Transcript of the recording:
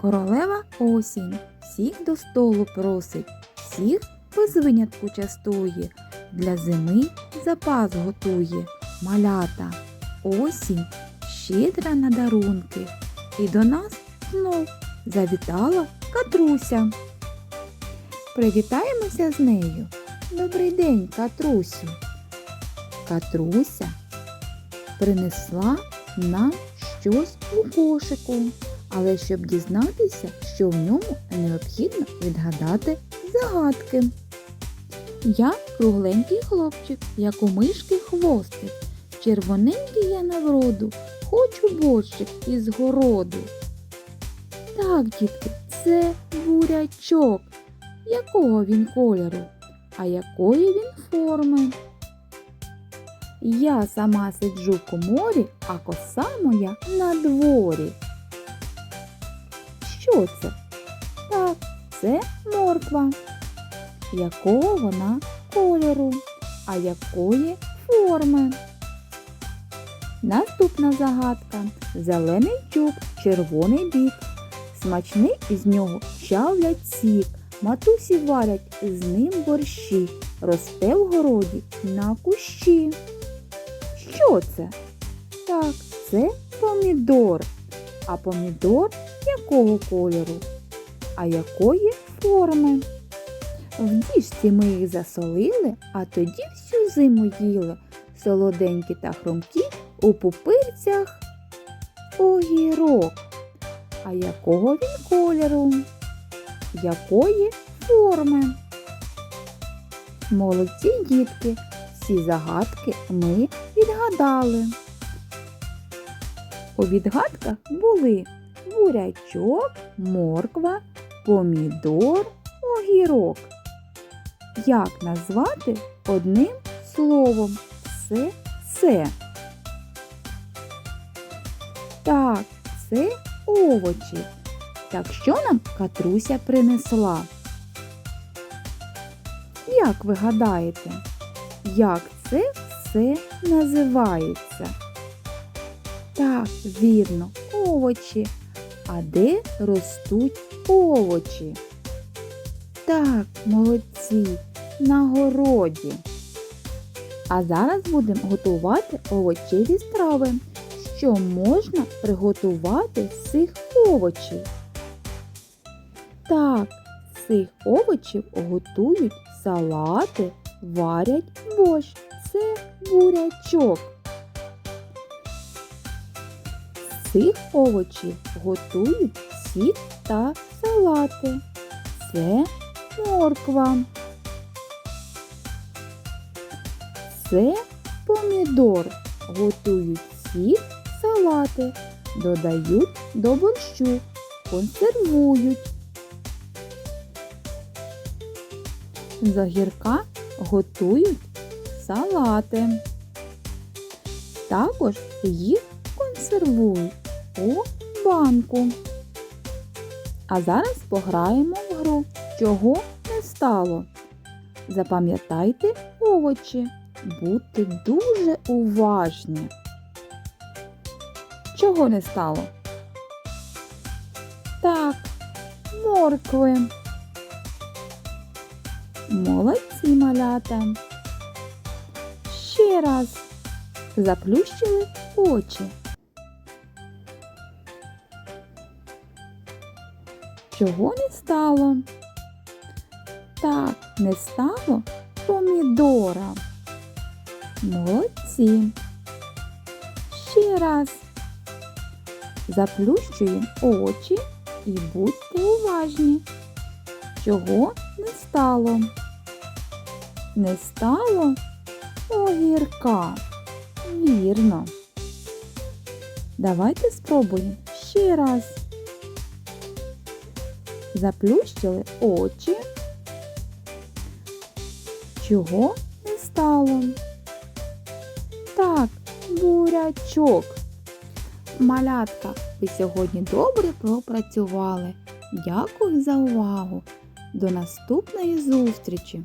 Королева осінь всіх до столу просить, всіх без винятку частує, для зими запас готує, малята. Осінь щедра на дарунки, і до нас знов завітала Катруся. Привітаємося з нею. Добрий день, Катрусю. Катруся принесла нам щось у кошику. Але щоб дізнатися, що в ньому необхідно відгадати загадки. Я кругленький хлопчик, як у мишки хвостик. Червоненький я на вроду, хочу борщик із городу. Так, дітки, це бурячок. Якого він кольору? А якої він форми? Я сама сиджу в коморі, а коса моя на дворі. Що це? Так, це морква. Якого вона кольору, а якої форми? Наступна загадка. Зелений чуб, червоний бік. Смачний із нього чавлять сік. Матусі варять з ним борщі. Росте в городі на кущі. Що це? Так, це помідор. А помідор якого кольору? А якої форми? В діжці ми їх засолили, а тоді всю зиму їли. Солоденькі та хрумкі у пупирцях огірок. А якого він кольору? Якої форми? Молодці дітки, всі загадки ми відгадали. У відгадках були бурячок, морква, помідор, огірок. Як назвати одним словом все це? Так, це овочі. Так що нам Катруся принесла? Як ви гадаєте, як це все називається? Так, вірно, овочі. А де ростуть овочі? Так, молодці, на городі. А зараз будемо готувати овочеві страви. Що можна приготувати з цих овочів? Так, з цих овочів готують салати, варять борщ. Це бурячок. Цих овочів готують сік та салати. Це морква. Це помідор. Готують сік, салати, додають до борщу, консервують. З огірка готують салати. Також їх консервують у банку. А зараз пограємо в гру, чого не стало. Запам'ятайте овочі, будьте дуже уважні. Чого не стало? Так, моркви. Молодці малята. Ще раз заплющили очі. Чого не стало? Так, не стало помідора. Молодці. Ще раз. Заплющуємо очі і будьте уважні. Чого не стало? Не стало огірка. Вірно. Давайте спробуємо ще раз. Заплющили очі. Чого не стало? Так, бурячок. Малятка, ви сьогодні добре пропрацювали. Дякую за увагу. До наступної зустрічі!